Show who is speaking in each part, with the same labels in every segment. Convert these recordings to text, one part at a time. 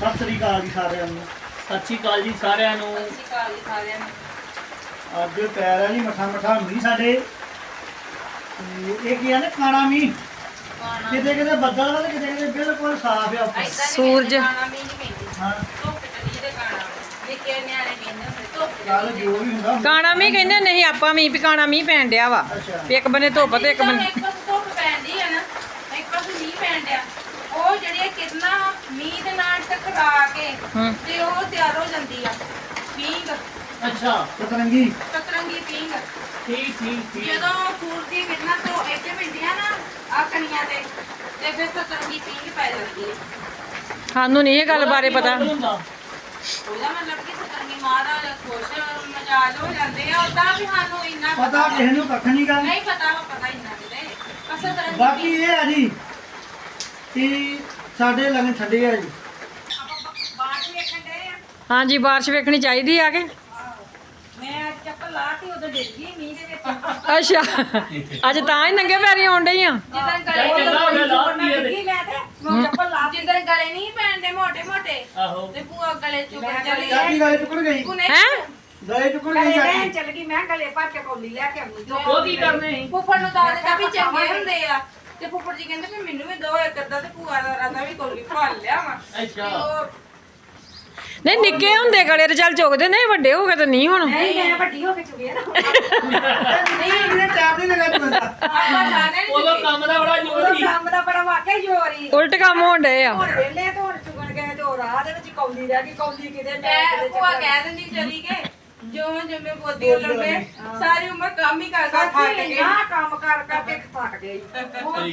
Speaker 1: ਸਤਿ ਸ੍ਰੀ ਅਕਾਲ ਜੀ ਸਾਰਿਆਂ ਨੂੰ।
Speaker 2: ਸਤਿ ਸ਼੍ਰੀ ਅਕਾਲ ਜੀ ਸਾਰਿਆਂ ਨੂੰ।
Speaker 3: ਅਸੀਂ ਕਾਲ ਜੀ ਸਾਰਿਆਂ ਨੂੰ।
Speaker 1: ਅੱਜ ਪੈਰ ਹੈ ਜੀ ਮਠਾ ਮਠਾ ਮੀਂਹ ਸਾਡੇ। ਤੇ ਇਹ ਕੀ ਆ ਨਾ ਕਾਣਾ ਮੀਂਹ? ਕਿਤੇ ਕਿਤੇ ਬੱਦਲ ਵਾ ਤੇ ਕਿਤੇ ਕਿਤੇ ਬਿਲਕੁਲ ਸਾਫ਼ ਆ ਉੱਪਰ।
Speaker 4: ਸੂਰਜ।
Speaker 3: ਖਾਣਾ ਵੀ ਨਹੀਂ ਪੈਂਦੀ।
Speaker 1: ਹਾਂ।
Speaker 3: ਧੁੱਪ ਚੱਲੀ ਤੇ ਖਾਣਾ ਨਿੱਕੇ ਨਿਆਣੇ ਕਹਿੰਦੇ ਹੁੰਦੇ ਧੁੱਪ
Speaker 1: ਚੱਲ
Speaker 3: ਚੱਲੀ
Speaker 1: ਜੋ। ਵੀ ਹੁੰਦਾ
Speaker 4: ਕਾਣਾ ਮੀਂਹ ਕਹਿੰਦੇ ਨਹੀਂ ਆਪਾਂ ਮੀਂਹ ਵੀ ਕਾਣਾ ਮੀਂਹ ਪੈਣ ਡਿਆ ਵਾ।
Speaker 1: ਅੱਛਾ।
Speaker 4: ਵੀ ਇੱਕ ਬੰਨੇ ਧੁੱਪ ਤੇ ਇੱਕ ਬੰਨੇ
Speaker 3: ਇੱਕ ਪਾਸੇ ਧੁੱਪ ਪੈਂਦੀ ਆ ਨਾ ਇੱਕ ਪਾਸੇ ਮੀਂਹ ਪੈਣ ਡਿਆ ਉਹ ਜਿਹੜੀਆਂ ਕਿਰਨਾਂ ਮੀਂਹ ਦੇ ਨਾਲ ਟਕਰਾ ਕੇ
Speaker 4: ਹੂੰ।
Speaker 3: ਤੇ ਉਹ ਤਿਆਰ ਹੋ ਜਾਂਦੀ ਆ। ਪੀਂਗ
Speaker 2: ਅੱਛਾ।
Speaker 1: ਪਤਰੰਗੀ
Speaker 3: ਕਤਰੰਗੀ ਪੀਂਗ
Speaker 2: ਠੀਕ ਠੀਕ ਠੀਕ।
Speaker 3: ਜਦੋਂ ਫੂਲ ਦੀ ਕਿਰਨਾਂ ਤੋਂ ਇੱਥੇ ਪੈਂਦੀਆਂ ਨਾ ਆ ਕਣੀਆਂ ਤੇ ਤੇ ਫਿਰ ਕਤਰੰਗੀ ਪੀਂਗ ਪੈ ਜਾਂਦੀ ਹੈ
Speaker 4: ਸਾਨੂੰ ਨਹੀਂ ਇਹ ਗੱਲ ਬਾਰੇ ਪਤਾ।
Speaker 2: ਹੁੰਦਾ?
Speaker 3: ਉਹਦਾ ਮਤਲਬ ਕਿ ਸਤਰੰਗੀ ਮਹਾਰਾਜ ਖੁਸ਼ ਮਜਾਜ ਹੋ ਜਾਂਦੇ ਆ। ਉਦਾਂ ਵੀ ਸਾਨੂੰ ਇੰਨਾ
Speaker 1: ਪਤਾ ਕਿਸੇ ਨੂੰ ਕੱਖ ਨਹੀਂ ਗਾ
Speaker 3: ਨਹੀਂ ਪਤਾ ਵਾ ਪਤਾ ਇੰਨਾ ਕਿਤੇ ਬਸ ਸਤਰੰਗੀ
Speaker 1: ਬਾਕੀ ਇਹ ਆ ਜੀ ਕਿ ਸਾਡੇ ਲੰਗ ਛੱਡੇ ਆ ਜੀ।
Speaker 4: ਹਾਂਜੀ ਬਾਰਿਸ਼ ਵੇਖਣੀ ਚਾਹੀਦੀ ਆ ਕੇ।
Speaker 3: ਮੈਂ ਚੱਪਲ ਲਾਤੀ ਉਦੋਂ ਡਿੱਗ ਗਈ ਮੀਂਹ ਦੇ ਵਿੱਚ।
Speaker 4: ਅੱਛਾ ਅੱਜ ਤਾਂ ਹੀ ਨੰਗੇ ਪੈਰੀ ਆਉਣ ਡਈ ਆ।
Speaker 3: ਜਿੱਦਾਂ। ਮੈਂ ਤੇ ਮੈਂ ਚੱਪਲ ਲਾ ਜਿੱਦਾਂ ਗਲੇ ਨਹੀਂ ਪੈਣਦੇ ਮੋਟੇ ਮੋਟੇ
Speaker 2: ਆਹੋ।
Speaker 3: ਤੇ ਭੂਆ ਗਲੇ ਚੁੱਕਣ ਚਲੀ
Speaker 1: ਚਾਬੀ ਗਲੇ ਚੁੱਕਣ ਗਈ।
Speaker 3: ਕੁਨੇ
Speaker 4: ਹੈ?
Speaker 1: ਗਲੇ ਚੁੱਕਣ ਗਈ ਚਾਬੀ
Speaker 5: ਚੱਲ ਗਈ ਮੈਂ ਗਲੇ ਭਰ ਕੇ ਕੌਲੀ ਲੈ ਕੇ ਆਉਂਦੀ।
Speaker 2: ਉਹ ਕੀ ਕਰਨੇ ਸੀ?
Speaker 3: ਫੁੱਫੜ ਨੂੰ ਦੱਸ ਦਿੱਤਾ ਵੀ ਚੰਗੇ ਹੁੰਦੇ ਆ। ਤੇ ਫੁੱਫੜ ਜੀ ਕਹਿੰਦੇ ਵੀ ਮੈਨੂੰ ਵੀ ਦੋ ਇੱਕ ਅੱਧਾ ਤੇ ਭੂਆ ਦਾ ਰਾਦਾ ਵੀ ਕੋਲੀ ਭਾਲ ਲਿਆ ਵਾ।
Speaker 2: ਅੱਛਾ।
Speaker 4: ਨਹੀਂ ਨਿੱਕੇ ਹੁੰਦੇ ਗਲੇ ਤੇ ਚੱਲ ਚੁੱਕਦੇ ਨਹੀਂ ਵੱਡੇ ਹੋ ਗਏ ਤਾਂ ਨਹੀਂ ਹੁਣ।
Speaker 5: ਨਹੀਂ ਮੈਂ ਵੱਡੀ ਹੋ ਕੇ ਚੁਗਿਆ ਨਾ।
Speaker 1: ਨਹੀਂ ਇਹਨੇ ਟੈਪ ਨਹੀਂ ਲਗਾ ਚੁੰਦਾ
Speaker 3: ਆਪਾਂ ਸਾਰੇ ਨੀ
Speaker 2: ਉਦੋਂ
Speaker 3: ਚੁੱਕੇ।
Speaker 2: ਕੰਮ ਦਾ ਬੜਾ ਜ਼ੋਰ
Speaker 5: ਉਹ
Speaker 2: ਸੀ।
Speaker 5: ਕੰਮ ਦਾ ਬੜਾ ਵਾਕਿਆ ਜ਼ੋਰ ਹੀ
Speaker 4: ਉਲਟ ਕੰਮ ਹੋਣ ਡਏ ਆ।
Speaker 5: ਹੁਣ ਵੇਲੇ ਤੇ ਹੁਣ ਚੁਗਣ ਗਏ ਤੇ ਉਹ ਰਾਹ ਦੇ ਵਿੱਚ ਕੌਲੀ ਰਹਿ ਗਈ ਕੌਲੀ ਕਿਤੇ
Speaker 3: ਮੈਂ
Speaker 5: ਕਿਤੇ
Speaker 3: ਭੂਆ
Speaker 5: ਚੱਕਰ।
Speaker 3: ਕਹਿ ਦਿੰਦੀ ਚਲੀ ਕੇ ਜੋ ਜੰਮੇ ਬੋਦੀ ਲੰਮੇ ਸਾਰੀ ਉਮਰ ਕੰਮ ਹੀ ਕਰ ਕਰ ਥੱਕ
Speaker 5: ਸੱਚੀ
Speaker 3: ਗਏ
Speaker 5: ਨਾ ਕੰਮ ਕਰ ਕਰਕੇ ਥੱਕ ਗਈ। ਬਹੁਤ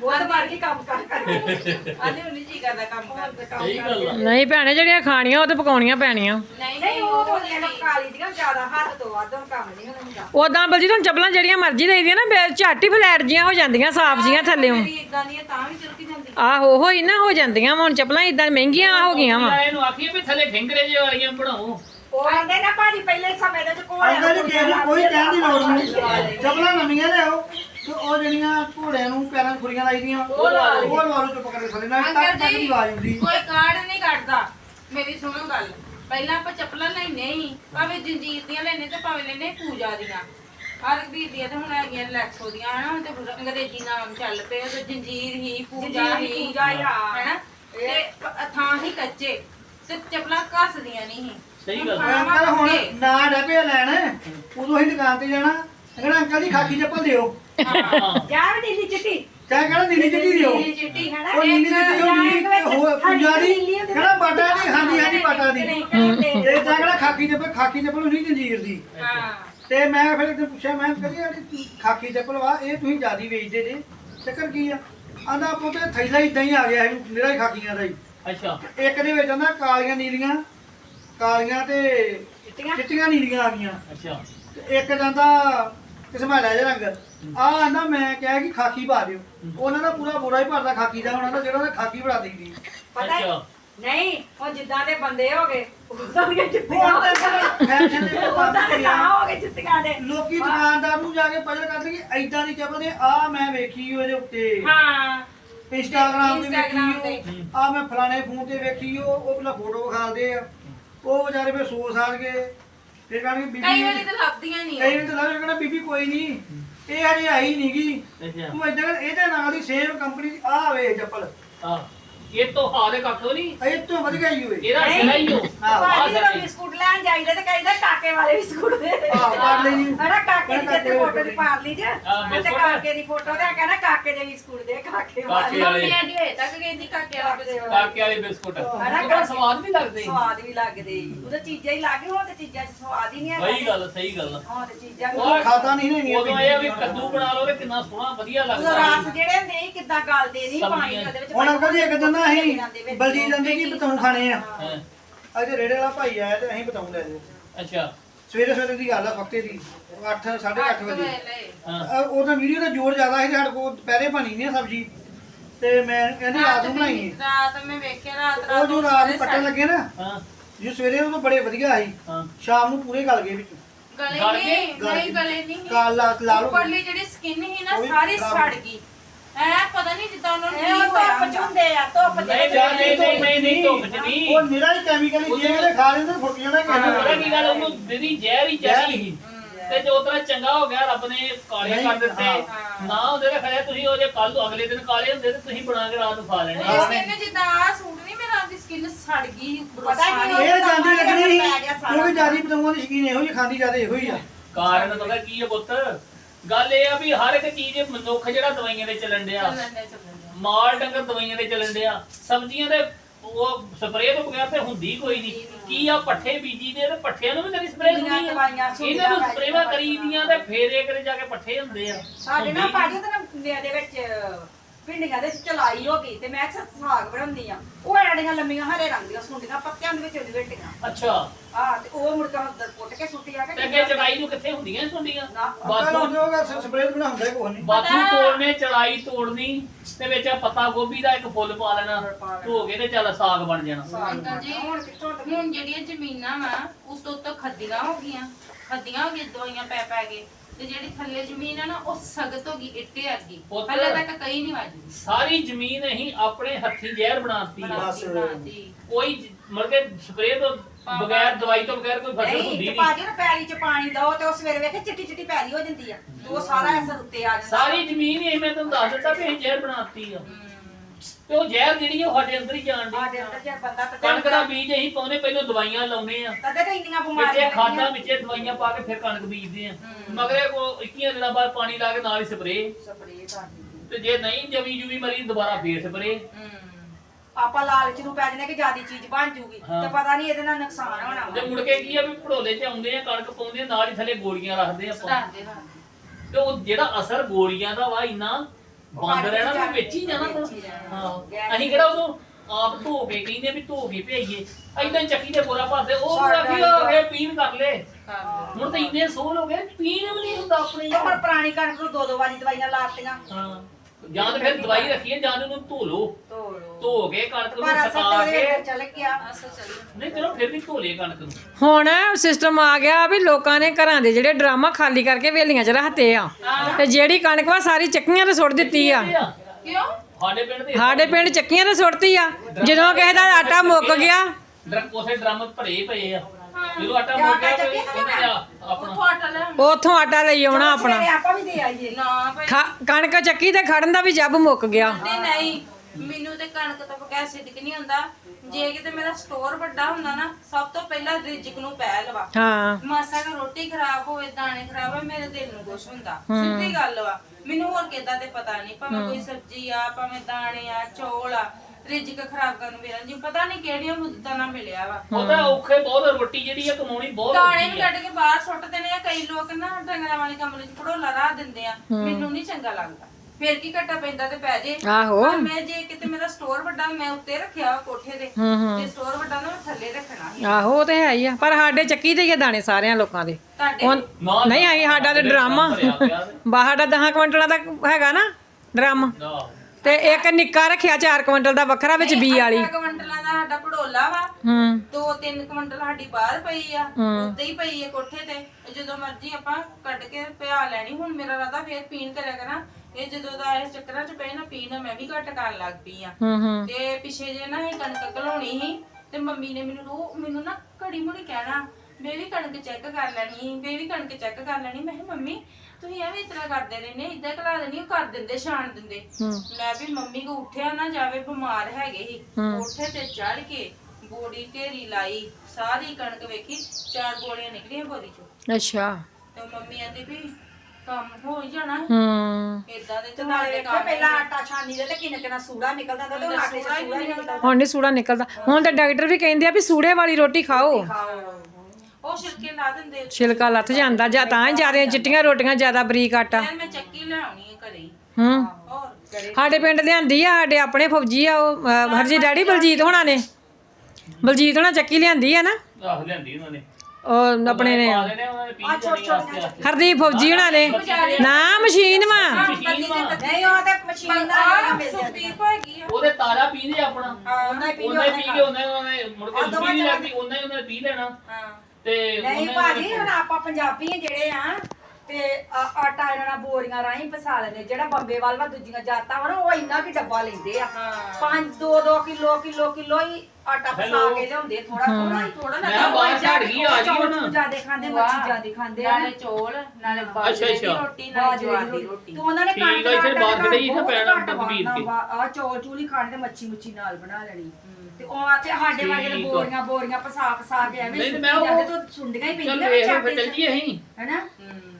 Speaker 5: ਬਹੁਤ ਮਾਰ ਕੇ ਕੰਮ ਕਰ ਕਰਕੇ
Speaker 3: ਆਨੇ ਉਨੀ ਜੀ ਕਰਦਾ ਕੰਮ ਕਰ
Speaker 2: ਸਹੀ ਗੱਲ ਆ।
Speaker 4: ਨਹੀਂ ਭੈਣੇ ਜਿਹੜੀਆਂ ਖਾਣੀਆਂ ਉਹ ਤੇ ਪਕਾਉਣੀਆਂ ਪੈਣੀਆਂ।
Speaker 3: ਨਹੀਂ
Speaker 5: ਨਹੀਂ ਉਹ ਬੋਲੀਆਂ ਨਾ ਕਾਲੀ ਦੀਆਂ ਜ਼ਿਆਦਾ ਹੱਥ ਤੋਂ ਵੱਧ ਹੁਣ ਕੰਮ ਨਹੀਂ ਹੁੰਦਾ।
Speaker 4: ਉਦਾਂ ਬਲਜੀ ਤੁਹਾਨੂੰ ਚੱਪਲਾਂ ਜਿਹੜੀਆਂ ਮਰਜ਼ੀ ਦੇਈਦੀਆਂ ਨਾ ਝੱਟ ਹੀ ਫਲੈਟ ਜੀਆਂ ਹੋ ਜਾਂਦੀਆਂ ਸਾਫ਼ ਜੀਆਂ ਥੱਲੇੋਂ
Speaker 3: ਇਦਾਂ ਦੀਆਂ ਤਾਂ ਵੀ ਚੁਰਕੀ ਜਾਂਦੀ।
Speaker 4: ਆਹੋ ਹੋਈ ਨਾ ਹੋ ਜਾਂਦੀਆਂ ਹੁਣ ਚੱਪਲਾਂ ਇਦਾਂ ਮਹਿੰਗੀਆਂ ਹੋ ਗਈਆਂ ਵਾ।
Speaker 2: ਇਹਨੂੰ ਆਖੀਏ ਵੀ ਥੱਲੇ ਘਿੰਗਰੇ ਜਿਹੇ ਵਾਲੀਆਂ ਬਣਾਓ।
Speaker 5: ਆਂਦੇ ਨਾ ਭਾਜੀ ਪਹਿਲੇ ਸਮੇਂ ਦੇ ਵਿੱਚ ਕੋਲ
Speaker 1: ਅੰਕਲ ਜੀ ਕਿਸੇ ਨੂੰ ਕੋਈ ਕਹਿਣ ਦੀ ਲੋੜ ਨਹੀਂ। ਚਪਲਾਂ ਨਵੀਆਂ ਲਿਆਓ। ਤੇ ਉਹ ਜਿਹੜੀਆਂ ਘੋੜਿਆਂ ਨੂੰ ਪੈਰਾਂ 'ਚ ਖੁਰੀਆਂ ਲਾਈਦੀਆਂ ਉਹ ਲਵਾ ਲਓ। ਚੁੱਪ ਕਰਕੇ ਥੱਲੇ ਨਾਲ ਟੱਕ
Speaker 3: ਅੰਕਲ
Speaker 1: ਟੱਕ ਦੀ
Speaker 3: ਜੀ
Speaker 1: ਆਵਾਜ਼ ਹੁੰਦੀ।
Speaker 3: ਕੋਈ ਕਾਰਡ ਨਹੀਂ ਕੱਢਦਾ। ਮੇਰੀ ਸੁਣੋ ਗੱਲ ਪਹਿਲਾਂ ਆਪਾਂ ਚੱਪਲਾਂ ਲੈਣੇ ਹੀ ਭਾਵੇਂ ਜੰਜੀਰ ਦੀਆਂ ਲੈਣੇ ਤੇ ਭਾਵੇਂ ਲੈਣੇ ਪੂਜਾ ਦੀਆਂ। ਹਰ ਦੀਆਂ ਤੇ ਹੁਣ ਹੈਗੀਆਂ ਲੈਕਸੋ ਦੀਆਂ ਹਨਾ ਹੁਣ ਤੇ ਫਿਰ ਅੰਗਰੇਜ਼ੀ ਨਾਮ ਚੱਲ ਪਏ ਤੇ ਜੰਜੀਰ ਹੀ ਪੂਜਾ
Speaker 5: ਜੰਜੀਰ ਹੀ,
Speaker 3: ਹੀ
Speaker 5: ਪੂਜਾ ਹੀ, ਹਾਂ।
Speaker 3: ਹੈਨਾ ਤੇ ਪ- ਥਾਂ ਹੀ ਕੱਚੇ ਤੇ ਚੱਪਲਾਂ ਘਸਦੀਆਂ ਨਹੀਂ ਸੀ।
Speaker 2: ਸਹੀ ਗੱਲ
Speaker 1: ਓਏ ਅੰਕਲ ਹੁਣ ਨਾ ਡੱਬੇ ਲੈਣ ਉਦੋਂ ਹੀ ਦੁਕਾਨ ਤੇ ਜਾਣਾ। ਕਹਿੰਦਾ ਅੰਕਲ ਜੀ ਖਾਕੀ ਚੱਪਲ ਦਿਓ।
Speaker 2: ਹਾਂ।
Speaker 5: ਜਾ ਵੀ ਨੀਲੀ ਚਿੱਟੀ।
Speaker 1: ਚਾਹੇ ਕਹਿੰਦਾ ਨੀਲੀ ਚਿੱਟੀ ਦਿਓ।
Speaker 3: ਨੀਲੀ ਚਿੱਟੀ ਹੈਨਾ
Speaker 1: ਉਹ ਨੀਲੀ ਚਿੱਟੀ ਦਿਓ ਨੀਲੀ ਹੋਰ ਪੂਜਾ ਦੀ।
Speaker 5: ਨੀਲੀ ਹੁੰਦੀ
Speaker 1: ਕਹਿੰਦਾ ਬਾਟਾ ਦੀ? ਹਾਂਜੀ ਹਾਂਜੀ ਬਾਟਾ ਦੀ।
Speaker 5: ਨਹੀਂ ਕਹਿੰਦੇ
Speaker 1: ਇਹ ਤਾਂ ਕਹਿੰਦਾ ਖਾਕੀ ਚੱਪਲ ਖਾਕੀ ਚੱਪਲ ਨਹੀਂ ਜੰਜੀਰ ਦੀ।
Speaker 3: ਹਾਂ।
Speaker 1: ਤੇ ਮੈਂ ਫਿਰ ਪੁੱਛਿਆ ਮੈਂ ਕਰੀ ਜਿਹੜੀ ਖਾਕੀ ਚੱਪਲ ਵਾ ਇਹ ਤੁਸੀਂ ਜਿਆਦੀ ਵੇਚਦੇ ਜੇ। ਚੱਕਰ ਕੀ ਆ? ਆਂਦਾ ਪੁੱਤੇ ਥੈਲਾ ਇਦਾਂ ਹੀ ਆ ਗਿਆ ਇਹ ਮੇਰਾ ਹੀ ਖਾਕੀਆਂ ਦਾ ਹੀ।
Speaker 2: ਅੱਛਾ।
Speaker 1: ਇੱਕ ਦੇ ਵਿੱਚ ਆਂਦਾ ਕਾਲੀਆਂ ਨੀਲੀਆਂ। ਕਾਲੀਆਂ ਤੇ
Speaker 5: ਚਿੱਟੀਆਂ?
Speaker 1: ਚਿੱਟੀਆਂ ਨੀਲੀਆਂ ਆ ਗਈਆਂ।
Speaker 2: ਅੱਛਾ।
Speaker 1: ਤੇ ਇੱਕ ਜਾਂਦਾ ਕਿਸਮਾਲਾ ਜਿਹਾ ਰੰਗ। ਆ ਆਂਦਾ ਮੈਂ ਕਿਹਾ ਕਿ ਖਾਕੀ ਪਾ ਦਿਓ। ਉਹਨਾਂ ਦਾ ਪੂਰਾ ਬੋਰਾ ਹੀ ਭਰਦਾ ਖਾਕੀ ਦਾ ਉਹਨਾਂ ਦਾ ਜਿਹੜਾ ਉਹਨੇ ਖਾਕੀ ਬਣਾ ਦਿੱਤੀ
Speaker 5: ਪਤਾ ਹੈ?
Speaker 2: ਅੱਛਾ।
Speaker 5: ਨਹੀਂ ਉਹ ਜਿੱਦਾਂ ਦੇ ਬੰਦੇ ਹੋ ਗਏ ਉਦਾਂ ਦੀਆਂ
Speaker 1: ਹੁਣ
Speaker 5: ਹੋ ਨਾਂ ਗਏ ਜੁੱਤੀਆਂ ਦੇ।
Speaker 1: ਲੋਕੀ ਦੁਕਾਨਦਾਰ ਨੂੰ ਜਾ ਕੇ ਪਜਲ ਕਰਦੇ ਕਿ ਐਦਾਂ ਦੀ ਚੱਪਲ ਦੇ ਆ ਮੈਂ ਵੇਖੀ ਉਹਦੇ ਉੱਤੇ।
Speaker 3: ਹਾਂ।
Speaker 1: ਇੰਸਟਾਗ੍ਰਾਮ ਤੇ। ਵੇਖੀ ਆ ਮੈਂ ਫਲਾਣੇ ਫੋਨ ਤੇ ਵੇਖੀ ਉਹ ਉਹ ਪਹਿਲਾਂ ਫੋਟੋ ਵਿਖਾਲਦੇ ਆ। ਉਹ ਵਿਚਾਰੇ ਫਿਰ ਸੋ ਸਾਰ ਕੇ ਫਿਰ ਕਹਿਣਗੇ ਬੀਬੀ
Speaker 3: ਕਈ ਵਾਰੀ ਤਾਂ ਲੱਭਦੀਆਂ ਨਹੀਂ
Speaker 1: ਕਈ ਵਾਰੀ ਤਾਂ ਲੱਗਦਾ ਕਹਿੰਦਾ ਬੀਬੀ ਕੋਈ ਨਹੀਂ ਇਹ ਹਜੇ ਆਈ ਨਹੀਂਗੀ
Speaker 2: ਅੱਛਾ।
Speaker 1: ਤੂੰ ਕਰ ਇਹਦੇ ਨਾਲ ਦੀ ਸੇਮ ਕੰਪਨੀ ਦੀ ਆ ਵੇ ਚੱਪਲ।
Speaker 2: ਆ ਇਹ ਤੋਂ ਹਾਰੇ ਕੱਖੋ ਨਹੀਂ।
Speaker 1: ਇਹ ਤੋਂ ਵਧੀਆ ਹੀ ਹੋਏ
Speaker 2: ਇਹਦਾ ਸਿਰਾ ਹੀ ਹੋ।
Speaker 1: ਆਹ।
Speaker 5: ਭਾਜੀ ਜਦੋਂ ਬਿਸਕੁਟ ਲੈਣ ਜਾਈਦਾ ਤੇ ਕਹਿੰਦਾ ਕਾਕੇ ਵਾਲੇ ਬਿਸਕੁਟ ਦੇ।
Speaker 1: ਆਹ ਪੜ ਲਈ
Speaker 5: ਹਣਾ ਕਾਕੇ ਦੀ ਜਿੱਤੇ ਫੋਟੋ ਦੀ ਪਾੜ ਲਈ ਜੇ।
Speaker 2: ਹਾਂ,
Speaker 5: ਤੇ
Speaker 2: ਬਿਸਕੁਟ।
Speaker 5: ਕਾਕੇ ਦੀ ਫੋਟੋ ਤੇ ਕਹਿੰਦਾ ਕਾਕੇ ਦੇ ਬਿਸਕੁਟ ਦੇ ਕਾਕੇ
Speaker 2: ਕਾਕੇ
Speaker 5: ਵਾਲੇ।
Speaker 2: ਵਾਲੇ।
Speaker 3: ਮੰਮੀ ਆਂਟੀ ਹੋਏ ਤੱਕ ਕਹਿੰਦੀ ਕਾਕੇ ਵਾਲਾ ਬਿਸਕੁਟ।
Speaker 2: ਕਾਕੇ ਵਾਲੇ ਬਿਸਕੁਟ।
Speaker 5: ਹਨਾ
Speaker 2: ਉਹਦਾ ਸਵਾਦ ਵੀ ਲੱਗਦੇ
Speaker 5: ਸਵਾਦ ਵੀ ਲੱਗਦੇ ਉਹਦਾ ਚੀਜ਼ਾਂ ਹੀ ਲੱਗ ਹੁਣ ਤੇ ਚੀਜ਼ਾਂ 'ਚ ਸਵਾਦ ਹੀ ਨਹੀਂ ਹੈਗਾ।
Speaker 2: ਸਹੀ ਗੱਲ ਸਹੀ ਗੱਲ।
Speaker 5: ਹੁਣ ਤੇ ਚੀਜ਼ਾਂ ਵੀ
Speaker 2: ਉਹ
Speaker 1: ਖਾਦਾ ਨਹੀਂ ਨਾ ਇੰਨੀਆਂ
Speaker 2: ਉਦੋਂ ਇਹ ਆ ਵੀ ਕੱਦੂ ਬਣਾ ਲਓ ਤੇ ਕਿੰਨਾ ਸੋਹਣਾ ਵਧੀਆ ਲੱਗਦਾ।
Speaker 5: ਰਸ ਜਿਹੜੇ ਹੁੰਦੇ ਸੀ ਕਿੱਦਾਂ ਗਲਦੇ ਨਹੀਂ ਪਾਣੀ। ਉਹਦੇ ਵਿੱਚ
Speaker 1: ਹੁਣ ਅੰਕਲ ਜੀ ਇੱਕ ਦਿਨ ਨਾ ਅਸੀਂ
Speaker 5: ਵਿੱਚ
Speaker 1: ਬਲਜੀ ਜਾਂਦੇ ਕਿ ਬਤਾਉ ਖਾਣੇ ਆ?
Speaker 2: ਹਾਂ,
Speaker 1: ਅੱਜ ਰੇੜੇ ਵਾਲਾ ਭਾਈ ਆਇਆ ਤੇ ਅਸੀਂ ਬਤਾਉ ਲੈ ਲਏ
Speaker 2: ਅੱਛਾ।
Speaker 1: ਸਵੇਰੇ ਸਵੇਰੇ ਦੀ ਗੱਲ ਆ ਹਫ਼ਤੇ ਦੀ। 8 8:30 ਵਜੇ।
Speaker 2: ਹਾਂ।
Speaker 1: ਅਹ ਉਹਦਾ ਵੀਡੀਓ ਦਾ ਜ਼ੋਰ ਜ਼ਿਆਦਾ ਸੀ ਤੇ ਸਾਡੇ ਕੋਲ ਦੁਪਹਿਰੇ ਬਣੀ ਨਹੀਂ ਸਬਜ਼ੀ। ਤੇ ਮੈਂ ਕਹਿੰਦੀ ਰਾਤ ਨੂੰ ਬਣਾਈਏ
Speaker 3: ਰਾਤ ਮੈਂ ਵੇਖਿਆ ਰਾਤ ਰਾਤ
Speaker 1: ਉਹ ਜੋ ਰਾਤ ਨੂੰ ਪੱਟਣ ਲੱਗੇ ਨਾ
Speaker 2: ਹਾਂ।
Speaker 1: ਜੋ ਸਵੇਰੇ ਉਹ ਬੜੇ ਵਧੀਆ ਸੀ।
Speaker 2: ਹਾਂ।
Speaker 1: ਸ਼ਾਮ ਨੂੰ ਪੂਰੇ ਗਲ ਗਏ ਵਿੱਚ।
Speaker 3: ਗਲੇ
Speaker 2: ਗਲ
Speaker 3: ਨਹੀਂ ਗਲੇ ਨਹੀਂ।
Speaker 1: ਕਾਲ ਲਾ ਲਾ ਲਓ।
Speaker 3: ਉੱਪਰਲੀ ਜਿਹੜੀ ਸਕਿਨ ਸੀ ਨਾ
Speaker 1: ਉਹ ਵੀ
Speaker 3: ਸਾਰੀ
Speaker 1: ਖਰਾਬ
Speaker 3: ਸੜ ਗਈ। ਐ ਪਤਾ ਨਹੀਂ ਜਿੱਦਾਂ ਉਹਨਾਂ ਨੂੰ
Speaker 5: ਇਹ
Speaker 3: ਕੀ
Speaker 5: ਉਹ
Speaker 3: ਹੋਇਆ
Speaker 5: ਧੁੱਪ ਚ ਹੁੰਦੇ। ਆ ਧੁੱਪ ਚ
Speaker 2: ਨਹੀਂ ਜਾ ਨਹੀਂ ਨਹੀਂ ਨਹੀਂ ਨਹੀਂ ਧੁੱਪ ਚ ਨਹੀਂ।
Speaker 1: ਉਹ ਨਿਰਾ ਹੀ ਕੈਮੀਕਲ ਹੀ ਜੇ ਇਹਦੇ ਖਾ ਲੈਂਦੇ ਫੁੱਟ ਜਾਣਾ
Speaker 2: ਪਤਾ
Speaker 1: ਕਿਸੇ
Speaker 2: ਕੀ ਗੱਲ ਉਹਨੂੰ ਦੀਦੀ ਜ਼ਹਿਰ ਹੀ ਚੜੀ ਸੀ ਤੇ ਜੋ ਤਰ੍ਹਾਂ ਚੰਗਾ ਹੋ ਗਿਆ ਰੱਬ ਨੇ ਕਾਲੇ
Speaker 1: ਨਹੀਂ,
Speaker 2: ਕਰ ਦਿੱਤੇ।
Speaker 3: ਹਾਂ।
Speaker 2: ਨਾ ਉਹਦੇ ਰੱਖਿਆ ਤੁਸੀਂ ਉਹ ਜੇ ਕੱਲ ਅਗਲੇ ਦਿਨ ਕਾਲੇ ਹੁੰਦੇ ਤੇ ਤੁਸੀਂ ਬਣਾ ਕੇ ਰਾਤ ਨੂੰ ਖਾ ਲੈਣੇ।
Speaker 3: ਸਕਿਨ ਜਿੱਦਾਂ ਆ ਸੂਟ ਨਹੀਂ ਮੇਰਾ ਦੀ ਸਕਿਨ ਸੜ ਗਈ। ਉੱਪਰੋਂ
Speaker 5: ਪਤਾ ਕੀ
Speaker 3: ਸਾਰੀ।
Speaker 1: ਇਹ ਜਾਂਦੀ ਲੱਗਣੀ
Speaker 5: ਪੈ ਗਿਆ
Speaker 1: ਸੀ
Speaker 5: ਸਾਰਾ।
Speaker 1: ਕਿਉਂਕਿ ਜਿਆਦੀ ਪਤੰਗਾਂ ਦੀ ਸ਼ਕੀਨ ਇਹੋ ਜਿਹੀ ਖਾਂਦੀ ਜ਼ਿਆਦਾ ਇਹੋ ਹੀ ਆ।
Speaker 2: ਕਾਰਨ ਪਤਾ ਕੀ ਹੈ ਪੁੱਤ? ਗੱਲ ਇਹ ਆ ਵੀ ਹਰ ਇੱਕ ਚੀਜ਼ ਮਨੁੱਖ ਜਿਹੜਾ ਦਵਾਈਆਂ ਦੇ ਚੱਲਣ ਡਿਆ। ਮਾਲ ਡੰਗਰ ਦਵਾਈਆਂ ਦੇ ਚੱਲਣ ਡਿਆ। ਸਬਜ਼ੀਆਂ ਦੇ ਉਹ ਸਪਰੇਅ ਤੋਂ ਬਗੈਰ ਤੇ ਹੁੰਦੀ ਕੋਈ ਨਹੀਂ। ਕੀ ਆ ਪੱਠੇ ਬੀਜੀ ਦੇ ਤੇ ਪੱਠਿਆਂ ਨੂੰ ਵੀ ਕਦੀ ਸਪਰੇਅ ਹੁੰਦੀ ਇਹਨਾਂ ਨੂੰ ਸਪਰੇਵਾ ਕਰੀਦੀਆਂ ਤੇ ਫੇਰ ਇਹ ਕਰੇ ਜਾ ਕੇ ਪੱਠੇ ਹੁੰਦੇ ਆ।
Speaker 5: ਸਾਡੇ ਨਾਲ ਭਾਜੀ ਤੇ ਨਾ ਦੇ ਵਿੱਚ ਭਿੰਡੀਆਂ ਦੇ ਚਲਾਈ ਹੋ ਗਈ ਤੇ ਮੈਂ ਅਕਸਰ ਸਾਗ ਬਣਾਉਂਦੀ ਆ। ਉਹ ਐੜੀਆਂ ਲੰਮੀਆਂ ਹਰੇ ਰੰਗ ਦੀਆਂ ਸੁੰਡੀਆਂ ਪੱਤਿਆਂ ਦੇ ਵਿੱਚ ਉਹਦੀ ਵੇਟੀਆਂ
Speaker 2: ਅੱਛਾ।
Speaker 5: ਆ ਤੇ ਉਹ ਮੁੜ ਕੇ ਅੰਦਰ ਪੁੱਟ ਕੇ ਸੁੱਟੀ ਆ
Speaker 2: ਤੇ
Speaker 5: ਕੇ
Speaker 2: ਅੱਗੇ ਚੜਾਈ ਨੂੰ ਕਿੱਥੇ ਹੁੰਦੀਆਂ ਸੁੰਡੀਆਂ?
Speaker 5: ਨਾ
Speaker 2: ਬਾਥੂ
Speaker 1: ਹੁੰਦੇ ਹੋਗਾ ਸਪਰੇਅ ਬਣਾ ਹੁੰਦਾ ਕੋਈ ਨਹੀਂ।
Speaker 2: ਬਾਥੂ ਤੋੜਨੇ ਚੜਾਈ ਤੋੜਨੀ ਤੇ ਵਿੱਚ ਆਹ ਪੱਤਾ ਗੋਭੀ ਦਾ ਇੱਕ ਫੁੱਲ ਪਾ ਲੈਣਾ ਧੋ ਕੇ ਤੇ ਚੱਲ ਸਾਗ ਬਣ ਜਾਣਾ।
Speaker 3: ਅੰਕਲ ਜੀ
Speaker 5: ਹੁਣ ਕਿੱਥੋਂ ਤੱਕ?
Speaker 3: ਹੁਣ ਜਿਹੜੀਆਂ ਜ਼ਮੀਨਾਂ ਵਾ ਉਸ ਤੋਂ ਉੱਤੋਂ ਖੱਦੀਆਂ ਹੋ ਗਈਆਂ। ਖੱਦੀਆਂ ਹੋ ਗਈਆਂ ਦਵਾਈਆਂ ਪੈ ਪੈ ਕੇ। ਤੇ ਜਿਹੜੀ ਥੱਲੇ ਜ਼ਮੀਨ ਆ ਨਾ ਉਹ ਸਖਤ ਹੋ ਗਈ ਇੱਟੇ ਵਰਗੀ।
Speaker 2: ਪੁੱਤ।
Speaker 3: ਹਲੇ ਤੱਕ ਕਈ ਨਹੀਂ ਵੱਜਦੀ।
Speaker 2: ਸਾਰੀ ਜ਼ਮੀਨ ਅਸੀਂ ਆਪਣੇ ਹੱਥੀ ਜ਼ਹਿਰ ਬਣਾਤੀ ਆ।
Speaker 3: ਬਣਾਤੀ ਬਣਾਤੀ।
Speaker 2: ਕੋਈ ਮਤਲਬ ਕਿ ਸਪਰੇਅ ਤੋਂ ਬਗੈਰ ਦਵਾਈ ਤੋਂ ਬਗੈਰ ਕੋਈ ਫਸਲ
Speaker 5: ਨਹੀਂ
Speaker 2: ਹੁੰਦੀ
Speaker 5: ਤੇ
Speaker 2: ਨਹੀਂ
Speaker 5: ਭਾਜੀ ਨੂੰ ਪੈਲੀ ਚ ਪਾਣੀ ਦੋ ਤੇ ਉਹ ਸਵੇਰੇ ਵੇਖੇ ਚਿੱਟੀ ਚਿੱਟੀ ਪੈਲੀ ਹੋ ਜਾਂਦੀ ਆ। ਤੇ ਉਹ ਸਾਰਾ ਅਸਰ ਉੱਤੇ ਆ ਜਾਂਦਾ।
Speaker 2: ਸਾਰੀ ਜ਼ਮੀਨ ਹੀ ਮੈਂ ਤੁਹਾਨੂੰ ਦੱਸ ਦਿੱਤਾ ਵੀ ਅਸੀਂ ਜ਼ਹਿਰ ਬਣਾਤੀ ਆ। ਤੇ ਉਹ ਜ਼ਹਿਰ ਜਿਹੜੀ ਉਹ ਸਾਡੇ ਅੰਦਰ ਹੀ ਜਾਣ
Speaker 5: ਸਾਡੇ
Speaker 2: ਦੀ
Speaker 5: ਅੰਦਰ ਜੇ ਬੰਦਾ ਤੇ
Speaker 2: ਕਣਕ ਦਾ ਬੀਜ ਅਸੀਂ ਪਾਉਨੇ ਪਹਿਲਾਂ ਦਵਾਈਆਂ ਲਾਉਨੇ ਆ।
Speaker 5: ਤਦੇ ਤਾਂ ਇੰਨੀਆਂ
Speaker 2: ਵਿੱਚੇ
Speaker 5: ਬਿਮਾਰੀਆਂ
Speaker 2: ਖਾਦਾਂ ਵਿੱਚੇ ਦਵਾਈਆਂ ਪਾ ਕੇ ਫਿਰ ਕਣਕ ਬੀਜਦੇ ਆ। ਮਗਰੇ ਕੋ 21 ਦਿਨਾਂ ਬਾਅਦ ਪਾਣੀ ਲਾ ਕੇ ਨਾਲ ਹੀ ਸਪਰੇਅ।
Speaker 5: ਸਪਰੇਅ ਕਰਦੀ
Speaker 2: ਤੇ ਜੇ ਨਹੀਂ ਜਮੀ ਜੁਮੀ ਮਰੀ ਦੁਬਾਰਾ ਫੇਰ ਸਪਰੇਅ।
Speaker 5: ਆਪਾਂ ਲਾਲਚ ਨੂੰ ਪੈ ਜਨੇ ਕਿ ਜਿਆਦੀ ਚੀਜ਼ ਬਣ ਜੂਗੀ
Speaker 2: ਹਾਂ।
Speaker 5: ਤੇ ਪਤਾ ਨਹੀਂ ਇਹਦੇ ਨਾਲ ਨੁਕਸਾਨ ਹੋਣਾ
Speaker 2: ਤੇ
Speaker 5: ਵਾ।
Speaker 2: ਮੁੜ ਕੇ ਕੀ ਆ ਵੀ ਭੜੋਲੇ ਚ ਆਉਂਦੇ ਆ ਕਣਕ ਪਾਉਂਦੇ ਆ ਨਾਲ ਹੀ ਥੱਲੇ ਗੋਲੀਆਂ ਰੱਖਦੇ ਆ ਆਪਾਂ। ਤੇ ਉਹ ਜਿਹੜਾ ਅਸਰ ਗੋਲੀਆਂ ਦਾ ਵਾ ਇੰਨਾ ਬੰਦ ਰਹਿਣਾ ਵੀ ਵਿੱਚ ਹੀ ਜਾਣਾ
Speaker 5: ਹੀ
Speaker 2: ਅਸੀਂ ਕਿਹੜਾ ਉਦੋਂ ਆਪ ਧੋ ਕੇ ਕਹਿੰਦੇ ਵੀ ਧੋ ਕੇ ਭੇਈਏ ਐਦਾਂ ਚੱਕੀ ਦੇ ਬੋਰਾ ਭਰਦੇ ਉਹ
Speaker 5: ਸਾਡਾ
Speaker 2: ਆਖੀ
Speaker 5: ਹੀ
Speaker 2: ਗਏ ਪੀਣ ਕਰ ਲੈ। ਹੁਣ ਤਾਂ ਇੰਨੇ ਸੋਲ ਹੋ ਗਏ ਪੀਣ ਵੀ ਨਹੀਂ ਹੁੰਦਾ ਆਪਣੇ
Speaker 5: ਹੁਣ ਪੁਰਾਣੀ ਕਣਕ ਨੂੰ ਦੋ ਦੋ ਵਾਰੀ ਦਵਾਈਆਂ ਲਾਤੀਆਂ
Speaker 2: ਹਾਂ। ਜਾਂ ਤਾਂ ਫਿਰ ਦਵਾਈ ਰੱਖੀਏ ਜਾਂ ਤਾਂ ਉਹਨੂੰ ਧੋ ਲਓ।
Speaker 5: ਧੋ ਲਓ।
Speaker 2: ਧੋ ਕੇ ਕਣਕ ਨੂੰ
Speaker 5: ਪਰ ਅਸਰ
Speaker 2: ਸੁਕਾ
Speaker 5: ਤਾਂ ਉਹਦੇ
Speaker 2: ਕੇ।
Speaker 5: ਅੰਦਰ ਚਲ ਗਿਆ।
Speaker 3: ਅਸਲ ਚੱਲ
Speaker 2: ਨਹੀਂ ਚਲੋ ਫਿਰ ਵੀ ਧੋ ਲਏ ਕਣਕ ਨੂੰ।
Speaker 4: ਹੁਣ ਸਿਸਟਮ ਆ ਗਿਆ ਵੀ ਲੋਕਾਂ ਨੇ ਘਰਾਂ ਦੇ ਜਿਹੜੇ ਡਰਾਮਾ ਖਾਲੀ ਕਰਕੇ ਵੇਲੀਆਂ 'ਚ ਰੱਖਤੇ ਆ। ਤੇ ਜਿਹੜੀ ਕਣਕ ਵਾ ਸਾਰੀ ਚੱਕੀਆਂ ਤੇ ਸੁੱਟ ਦਿੱਤੀ ਆ।
Speaker 3: ਕਿਉਂ?
Speaker 2: ਸਾਡੇ ਪਿੰਡ ਦੇ
Speaker 4: ਸਾਡੇ ਪਿੰਡ ਚੱਕੀਆਂ ਤੇ ਸੁੱਟਤੀ ਆ। ਜਦੋਂ ਕਿਸੇ ਦਾ ਆਟਾ ਮੁੱਕ ਗਿਆ।
Speaker 2: ਉਸੇ ਡਰਮ ਭਰੇ ਪਏ ਆ। ਜਦੋਂ ਆਟਾ ਮੁੱਕ ਗਿਆ ਫਿਰ ਉਹਨੇ ਜਾ ਆਪਣਾ।
Speaker 3: ਉੱਥੋਂ ਆਟਾ ਲੈ
Speaker 4: ਉਥੋਂ ਆਟਾ ਲਈ ਆਉਣਾ ਆਪਣਾ।
Speaker 5: ਸਵੇਰੇ ਆਪਾਂ ਵੀ ਦੇ ਆਈਏ।
Speaker 3: ਨਾ ਭਾਈ।
Speaker 4: ਖਾ- ਕਣਕ ਚੱਕੀ ਤੇ ਖੜਨ ਦਾ ਵੀ ਜੱਬ ਮੁੱਕ ਗਿਆ।
Speaker 3: ਨਹੀਂ ਨਹੀਂ। ਮੈਨੂੰ ਤੇ ਕਣਕ ਤੋਂ ਬਗੈਰ ਸਿੱਧਕ ਨਹੀਂ ਹੁੰਦਾ। ਜੇ ਕਿਤੇ ਮੇਰਾ ਸਟੋਰ ਵੱਡਾ ਹੁੰਦਾ ਨਾ ਸਭ ਤੋਂ ਪਹਿਲਾਂ ਰਿਜਕ ਨੂੰ ਪਹਿਲ ਵਾ।
Speaker 4: ਹਾਂ।
Speaker 3: ਮਾਸਾ ਦਾ ਰੋਟੀ ਖਰਾਬ ਹੋਵੇ ਦਾਣੇ ਖਰਾਬ ਹੋਵੇ ਮੇਰੇ ਦਿਲ ਨੂੰ ਕੁਛ ਹੁੰਦਾ। ਸਿੱਧੀ ਗੱਲ ਵਾ। ਮੈਨੂੰ ਹੋਰ ਕਿਦਾਂ ਤੇ ਪਤਾ ਨਹੀਂ ਭਾਵੇਂ ਕੋਈ ਸਬਜ਼ੀ ਆ ਭਾਵੇਂ ਦਾਣੇ ਆ ਚੌਲ ਆ। ਰਿਜਕ ਖਰਾਬ ਕਰਨ ਵੇਲੇ ਜੀ ਪਤਾ ਨਹੀਂ ਕਿਹੜੀਆਂ ਮੁੱਦਤਾਂ ਨਾਲ ਮਿਲਿਆ ਵਾ।
Speaker 2: ਉਹਦਾ ਔਖੇ ਬਹੁਤ ਰੋਟੀ ਜਿਹੜੀ ਆ ਕਮਾਉਣੀ ਬਹੁਤ
Speaker 3: ਦਾਣੇ
Speaker 2: ਔਖੀ
Speaker 3: ਨੂੰ
Speaker 2: ਆ।
Speaker 3: ਕੱਢ ਕੇ ਬਾਹਰ ਸੁੱਟ ਦਿੰਦੇ ਆ ਕਈ ਲੋਕ ਨਾ ਡੰਗਰਾਂ ਵਾਲੇ ਕਮਰੇ 'ਚ ਪੜੋਲਾ ਰਾਹ ਦਿੰਦੇ ਆ। ਮੈਨੂੰ ਨਹੀਂ ਚੰਗਾ ਲੱਗਦਾ। ਫੇਰ ਕੀ ਘਟਾ ਪੈਂਦਾ ਤੇ ਪੈ ਜੇ।
Speaker 4: ਆਹੋ।
Speaker 3: ਪਰ ਮੈਂ ਜੇ ਕਿਤੇ ਮੇਰਾ ਸਟੋਰ ਵੱਡਾ ਮੈਂ ਉੱਤੇ ਰੱਖਿਆ ਵਾ ਕੋਠੇ ਦੇ ਜੇ ਸਟੋਰ ਵੱਡਾ ਨਾ ਮੈਂ ਥੱਲੇ ਰੱਖਣਾ ਸੀ।
Speaker 4: ਆਹੋ ਉਹ ਤੇ ਹੈ ਹੀ ਆ। ਪਰ ਸਾਡੇ ਚੱਕੀ ਤੇ ਹੀ ਆ ਦਾਣੇ ਸਾਰਿਆਂ ਲੋਕਾਂ ਦੇ।
Speaker 3: ਤੁਹਾਡੇ
Speaker 4: ਹੁਣ
Speaker 2: ਨਾ,
Speaker 4: ਨਹੀਂ ਆਈ ਸਾਡਾ ਤੇ ਡਰਾਮਾ।
Speaker 2: ਭਰਿਆ ਪਿਆ। ਤੇ।
Speaker 4: ਬਾਹਰ ਦਾ 10 ਕੁਇੰਟਲਾਂ ਦਾ ਹੈਗਾ ਨਾ ਡਰਮ।
Speaker 2: ਆਹੋ।
Speaker 4: ਤੇ ਇੱਕ ਨਿੱਕਾ ਰੱਖਿਆ 4 ਕੁਇੰਟਲ ਦਾ ਵੱਖਰਾ ਵਿੱਚ ਬੀ ਵਾਲੀ।
Speaker 3: ਅੱਠਾਂ ਕੁਇੰਟਲਾਂ ਦਾ ਸਾਡਾ ਪੜੋਲਾ ਵਾ।
Speaker 4: ਹੂੰ।
Speaker 3: ਦੋ ਤਿੰਨ ਕੁਇੰਟਲ ਸਾਡੀ ਬਾਹਰ ਪਈ ਆ ਉੱਤੇ ਹੀ ਪਈ ਆ ਕੋਠੇ ਤੇ। ਜਦੋਂ ਮਰਜ਼ੀ ਆਪਾਂ ਕੱਢ ਕੇ ਪਿਆ ਲੈਣੀ ਹੁਣ ਮੇਰਾ ਰਾਦਾ ਫੇਰ ਪੀਣ ਕਰਿਆ ਕਰਾਂ। ਇਹ ਜਦੋਂ ਦਾ ਇਸ ਚੱਕਰਾਂ 'ਚ ਪਏ ਨਾ ਪੀਣ ਮੈਂ ਵੀ ਘੱਟ ਕਰਨ ਲੱਗ ਪਈ ਆ।
Speaker 4: ਹੂੰ ਹੂੰ।
Speaker 3: ਤੇ ਪਿਛੇ ਜੇ ਨਾ ਇਹ ਕਣਕ ਘਲਾਉਣੀ ਸੀ ਤੇ ਮੰਮੀ ਨੇ ਮੈਨੂੰ ਰੋ ਮੈਨੂੰ ਨਾ ਘੜੀ ਮੁੜੀ ਕਹਿਣਾ ਬੇਬੀ ਕਣਕ ਚੈੱਕ ਕਰ ਲੈਣੀ ਬੇਬੀ ਕਣਕ ਚੈੱਕ ਕਰ ਲੈਣੀ। ਮੈਂ ਕਿਹਾ ਮੰਮੀ ਤੁਸੀਂ ਐਵੇਂ ਇਤਨਾ ਕਰਦੇ ਰਹਿੰਦੇ ਇਦਾਂ ਘਲਾ ਦੇਣੀ ਉਹ ਕਰ ਦਿੰਦੇ ਛਾਣ ਦਿੰਦੇ। ਮੈਂ ਵੀ ਮੰਮੀ ਕੋ ਉੱਠਿਆ ਨਾ ਜਾਵੇ ਬਿਮਾਰ ਹੈਗੇ ਸੀ। ਕੋਠੇ ਤੇ ਚੜ ਕੇ ਬੋੜੀ ਢੇਰੀ ਲਾਈ ਸਾਰੀ ਕਣਕ ਵੇਖੀ ਚਾਰ ਗੋਲੀਆਂ ਨਿਕਲੀਆਂ ਬੋਰੀ ਚੋਂ।
Speaker 4: ਅੱਛਾ।
Speaker 3: ਤੇ ਮੰਮੀ ਆਂਦੀ ਵੀ ਕੰਮ ਹੋ ਹੀ ਜਾਣਾ
Speaker 4: ਹੂੰ।
Speaker 3: ਇਦਾਂ ਦੇ
Speaker 5: ਤੇ ਨਾਲੇ ਵੇਖੋ ਪਹਿਲਾਂ ਆਟਾ ਛਾਨੀ ਦੇ ਤੇ ਕਿੰਨਾ ਕਿੰਨਾ ਸੂੜਾ ਨਿਕਲਦਾ ਹੁੰਦਾ ਤੇ ਹੁਣ ਆਟੇ 'ਚ ਸੂੜਾ ਹੀ ਨਿਕਲਦਾ।
Speaker 4: ਹੁਣ ਨਹੀਂ ਸੂੜਾ ਨਿਕਲਦਾ। ਹੁਣ ਤਾਂ ਡਾਕਟਰ ਵੀ ਕਹਿੰਦੇ ਆ ਵੀ ਸੂੜੇ ਵਾਲੀ ਰੋਟੀ ਖਾਓ।
Speaker 3: ਉਹ ਛਿਲਕੇ ਲਾ ਦਿੰਦੇ
Speaker 4: ਛਿਲਕਾ ਲੱਥ ਜਾਂਦਾ ਜਾਂ ਤਾਂ ਹੀ ਜ਼ਿਆਦਾ ਚਿੱਟੀਆਂ ਰੋਟੀਆਂ ਜ਼ਿਆਦਾ ਬਰੀਕ ਆਟਾ।
Speaker 3: ਫਿਰ ਮੈਂ ਚੱਕੀ ਲਿਆਉਣੀ ਹੈ ਘਰੇ ਹੀ।
Speaker 4: ਹੂੰ।
Speaker 3: ਹੋਰ
Speaker 4: ਸਾਡੇ ਪਿੰਡ ਲਿਆਂਦੀ ਆ ਸਾਡੇ ਆਪਣੇ ਫੌਜੀ ਆ ਉਹ ਅਹ, ਹਰਜੀ ਡੈਡੀ ਬਲਜੀਤ ਹੋਣਾ ਨੇ। ਬਲਜੀਤ ਹੋਣਾ ਚੱਕੀ ਲਿਆਂਦੀ ਆ ਨਾ?
Speaker 2: ਆਹ ਲਿਆਂਦੀ ਉਹਨਾਂ ਨੇ।
Speaker 4: ਉਹ ਆਪਣੇ ਨੇ।
Speaker 2: ਉਹਨਾਂ
Speaker 4: ਹਰਦੀਪ ਫੌਜੀ ਹੋਣਾ ਨੇ। ਨਾ ਮਸ਼ੀਨ ਵਾ।
Speaker 2: ਮਸ਼ੀਨ ਵਾ।
Speaker 5: ਨਹੀਂ ਉਹ ਤੇ ਮਸ਼ੀਨ ਨਾਲ
Speaker 3: ਆ
Speaker 5: ਮਿਲ ਜਾਂਦੀ
Speaker 3: ਸੁਖਬੀਰ ਹੈਗੀ ਆ।
Speaker 2: ਉਹਦੇ ਤਾਰਾ ਪੀਂਦੇ ਆਪਣਾ।
Speaker 5: ਉਹਨਾਂ ਹੀ ਪੀ
Speaker 2: ਉਹਨੇ ਪੀ ਕੇ ਉਹਨੇ ਉਹਨੇ ਮੁੜ ਕੇ ਪੀ ਨਹੀਂ ਲੱਗਦੀ ਉਹਨੇ ਉਹਨੇ ਪੀ ਲੈਣਾ।
Speaker 3: ਹਾਂ।
Speaker 2: ਤੇ
Speaker 5: ਨਹੀਂ
Speaker 2: ਉਹਨੇ-
Speaker 5: ਭਾਜੀ ਹੁਣ ਆਪਾਂ ਪੰਜਾਬੀ ਆ ਜਿਹੜੇ ਆ ਤੇ ਆ- ਆਟਾ ਇਹਨਾਂ ਨਾਲ ਬੋਰੀਆਂ ਰਾਹੀਂ ਪਸਾ ਲੈਂਦੇ ਜਿਹੜਾ ਬੰਬੇ ਵੱਲ ਵਾ ਦੂਜੀਆਂ ਜਾਤਾਂ ਵਾ ਨਾ ਉਹ ਇੰਨਾ ਵੀ ਡੱਬਾ ਲੈਂਦੇ ਆ।
Speaker 3: ਹਾਂ।
Speaker 5: 5 2 2 ਕਿਲੋ ਕਿਲੋ ਕਿਲੋ ਹੀ ਆਟਾ ਪਸਾ
Speaker 2: Hello.
Speaker 5: ਕੇ ਲਿਆਉਂਦੇ ਥੋੜਾ ਥੋੜਾ ਹੀ। ਥੋੜਾ
Speaker 2: ਮੈਂ ਕਿਹਾ ਬਾਹਰ ਝੜ ਗਈ, ਆ ਗਈ ਹੁਣ।
Speaker 5: ਜਿਆਦੇ ਖਾਂਦੇ ਮੱਛੀ ਜਿਆਦੇ ਖਾਂਦੇ ਆ।
Speaker 3: ਨਾਲੇ ਚੋਲ ਨਾਲੇ ਬਾਜਰੇ ਦੀ
Speaker 2: ਅੱਛਾ।
Speaker 3: ਰੋਟੀ ਨਾਲੇ ਜਵਾਰ
Speaker 5: ਦੀ ਰੋਟੀ।
Speaker 3: ਰੋਟੀ।
Speaker 5: ਤੇ ਉਹਨਾਂ ਨੇ
Speaker 2: ਠੀਕ ਆ,
Speaker 5: ਕਣਕ ਦਾ
Speaker 2: ਇੱਥੇ
Speaker 5: ਆਟਾ
Speaker 2: ਬਾਹਰ ਕਿਤੇ ਹੀ ਪੈਣਾ ਕੇ।
Speaker 5: ਆ ਚੌਲ ਚੂਲੀ ਖਾਣੇ ਤੇ ਮੱਛੀ ਮੁੱਛੀ ਨਾਲ ਬਣਾ ਲੈਣੀ। ਉਹ ਆ ਤੇ ਸਾਡੇ ਵਰਗੇ ਨੇ
Speaker 2: ਠੀਕ ਆ।
Speaker 5: ਬੋਰੀਆਂ ਬੋਰੀਆਂ ਪਸਾ ਪਸਾ ਕੇ ਐਵੇਂ
Speaker 2: ਨਹੀਂ ਤੇ ਮੈਂ
Speaker 5: ਸੁੱਟੀ ਜਾਂਦੇ
Speaker 2: ਉਹ-
Speaker 5: ਤੋਂ ਸੁੰਡੀਆਂ ਹੀ
Speaker 2: ਚੱਲ
Speaker 5: ਪੈਂਦੀਆਂ
Speaker 2: ਵੇਖ
Speaker 5: ਵਿੱਚ
Speaker 2: ਫਿਰ
Speaker 5: ਆਟੇ
Speaker 2: ਚੱਲ
Speaker 5: 'ਚ,
Speaker 2: ਜੀਏ ਅਸੀਂ।
Speaker 5: ਹੈਨਾ?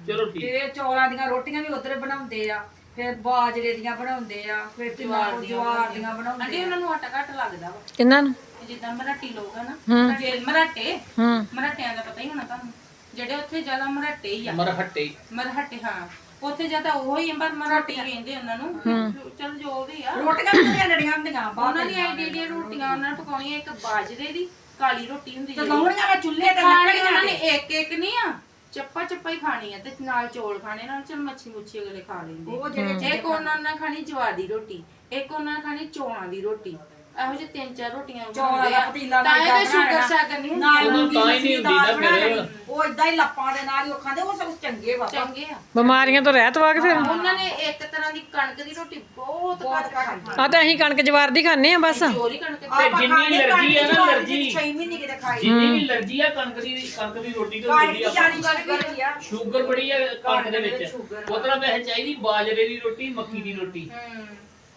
Speaker 2: ਚਲੋ ਠੀਕ।
Speaker 5: ਤੇ ਚੌਲਾਂ ਦੀਆਂ ਰੋਟੀਆਂ ਵੀ ਉਧਰ ਬਣਾਉਂਦੇ ਆ ਫਿਰ ਬਾਜਰੇ ਦੀਆਂ ਬਣਾਉਂਦੇ ਆ ਫਿਰ
Speaker 3: ਜਵਾਰ
Speaker 5: ਜਵਾਰ
Speaker 3: ਦੀਆਂ ਆਂਟੀ
Speaker 5: ਬਣਾਉਂਦੇ ਆ।
Speaker 3: ਉਹਨਾਂ ਨੂੰ ਆਟਾ ਘੱਟ ਲੱਗਦਾ ਵਾ।
Speaker 4: ਕਿੰਨਾਂ ਨੂੰ?
Speaker 3: ਜਿੱਦਾਂ ਮਰਾਠੀ ਲੋਕ ਆ ਨਾ। ਜੇ ਮਰਾਠੇ
Speaker 4: ਹੂੰ।
Speaker 3: ਮਰਾਠਿਆਂ ਦਾ ਪਤਾ ਹੀ ਹੋਣਾ ਤੁਹਾਨੂੰ ਜਿਹੜੇ ਉੱਥੇ ਜ਼ਿਆਦਾ ਮਰਾਠੇ ਹੀ ਆ।
Speaker 2: ਮਰਹੱਟੇ
Speaker 3: ਹਾਂ। ਉੱਥੇ ਜ਼ਿਆਦਾ ਉਹ ਹੀ ਪਰ ਮਰਾਠੀ ਕਹਿੰਦੇ ਉਹਨਾਂ ਨੂੰ। ਚਲ ਜੋ ਵੀ ਆ।
Speaker 5: ਰੋਟੀਆਂ ਵੀ ਬੜੀਆਂ ਲੜੀਆਂ ਹੁੰਦੀਆਂ ਬਾਹਰ
Speaker 3: ਉਹਨਾਂ ਦੀਆਂ ਆਈਡੀਆ ਦੀਆਂ ਰੋਟੀਆਂ ਉਹਨਾਂ ਨੇ ਪਕਾਉਣੀਆਂ ਇੱਕ ਬਾਜਰੇ ਦੀ ਕਾਲੀ ਰੋਟੀ ਹੁੰਦੀ
Speaker 5: ਤੇ। ਲਾਉਣੀਆਂ ਨੇ ਚੁੱਲ੍ਹੇ ਤੇ
Speaker 3: ਖਾਣੀ
Speaker 5: ਲੱਕੜੀਆਂ
Speaker 3: ਉਹਨਾਂ ਨੇ
Speaker 5: ਤੇ
Speaker 3: ਇੱਕ ਇੱਕ ਨਹੀਂ ਆ ਚੱਪਾ ਚੱਪਾ ਹੀ ਖਾਣੀ ਆ ਤੇ ਨਾਲ ਚੌਲ ਖਾਣੇ ਨਾਲ ਚਲ ਮੱਛੀ ਮੁੱਛੀ ਅਗਲੇ ਖਾ ਲੈਂਦੇ।
Speaker 5: ਉਹ ਜਿਹੜੇ
Speaker 3: ਇੱਕ ਉਹਨਾਂ ਨਾਲ ਖਾਣੀ ਜਵਾਰ ਦੀ ਰੋਟੀ ਇੱਕ ਉਹਨਾਂ ਨਾਲ ਖਾਣੀ ਚੌਲਾਂ ਦੀ ਰੋਟੀ। ਇਹੋ ਜਿਹੇ ਤਿੰਨ ਚਾਰ ਰੋਟੀਆਂ
Speaker 5: ਚੌਲਾਂ
Speaker 3: ਬਣਾਉਂਦੇ
Speaker 5: ਦਾ
Speaker 3: ਆ।
Speaker 5: ਪਤੀਲਾ
Speaker 3: ਤਾਂ
Speaker 5: ਨਾਲ
Speaker 3: ਇਹਦੇ ਸ਼ੂਗਰ ਸ਼ਾਗਰ ਨਹੀਂ
Speaker 5: ਨਾਲ
Speaker 3: ਹੁੰਦੀ
Speaker 2: ਉਦੋਂ ਤਾਂ ਹੀ ਨਹੀਂ ਹੁੰਦੀ ਨਾ
Speaker 5: ਬਣਾ
Speaker 2: ਫਿਰ।
Speaker 5: ਲੈਣੀ। ਉਹ ਇਦਾਂ ਹੀ ਲੱਪਾਂ ਦੇ ਨਾਲ ਹੀ ਉਹ ਖਾਂਦੇ ਉਹ ਸਭ ਚੰਗੇ ਵਾ।
Speaker 3: ਚੰਗੇ ਆ।
Speaker 4: ਬਿਮਾਰੀਆਂ ਤੋਂ ਰਹਿਤ ਵਾ ਕੇ ਫਿਰ?
Speaker 3: ਉਹਨਾਂ ਨੇ ਇੱਕ ਤਰ੍ਹਾਂ ਦੀ ਕਣਕ ਦੀ ਰੋਟੀ ਬਹੁਤ ਘੱਟ ਖਾਣੀ
Speaker 4: ਆ ਤਾਂ ਅਸੀਂ ਕਣਕ ਜਵਾਰ ਦੀ ਖਾਂਦੇ ਆ ਬਸ।
Speaker 3: ਚੋਰੀ ਕਣਕ ਦੀ
Speaker 2: ਤੇ ਜਿੰਨੀ ਐਲਰਜੀ ਆ ਨਾ ਐਲਰਜੀ
Speaker 5: 6 ਮਹੀਨੇ ਕਿਤੇ ਖਾਈ।
Speaker 2: ਜਿੰਨੀ ਵੀ ਐਲਰਜੀ ਆ ਕਣਕ ਦੀ ਕਣਕ ਦੀ ਰੋਟੀ ਤੋਂ
Speaker 5: ਕਾਲੀ
Speaker 2: ਹੁੰਦੀ
Speaker 5: ਦੀ
Speaker 2: ਆ
Speaker 5: ਜਾਨੀ ਸ਼ੂਗਰ ਵੀ ਆ।
Speaker 2: ਸ਼ੂਗਰ ਬੜੀ ਆ ਕਣਕ ਦੇ ਵਿੱਚ। ਉਹਤਰਾ ਵੈਸੇ ਚਾਹੀਦੀ ਬਾਜਰੇ ਦੀ ਰੋਟੀ ਮੱਕੀ ਦੀ ਰੋਟੀ।
Speaker 3: ਹੂੰ।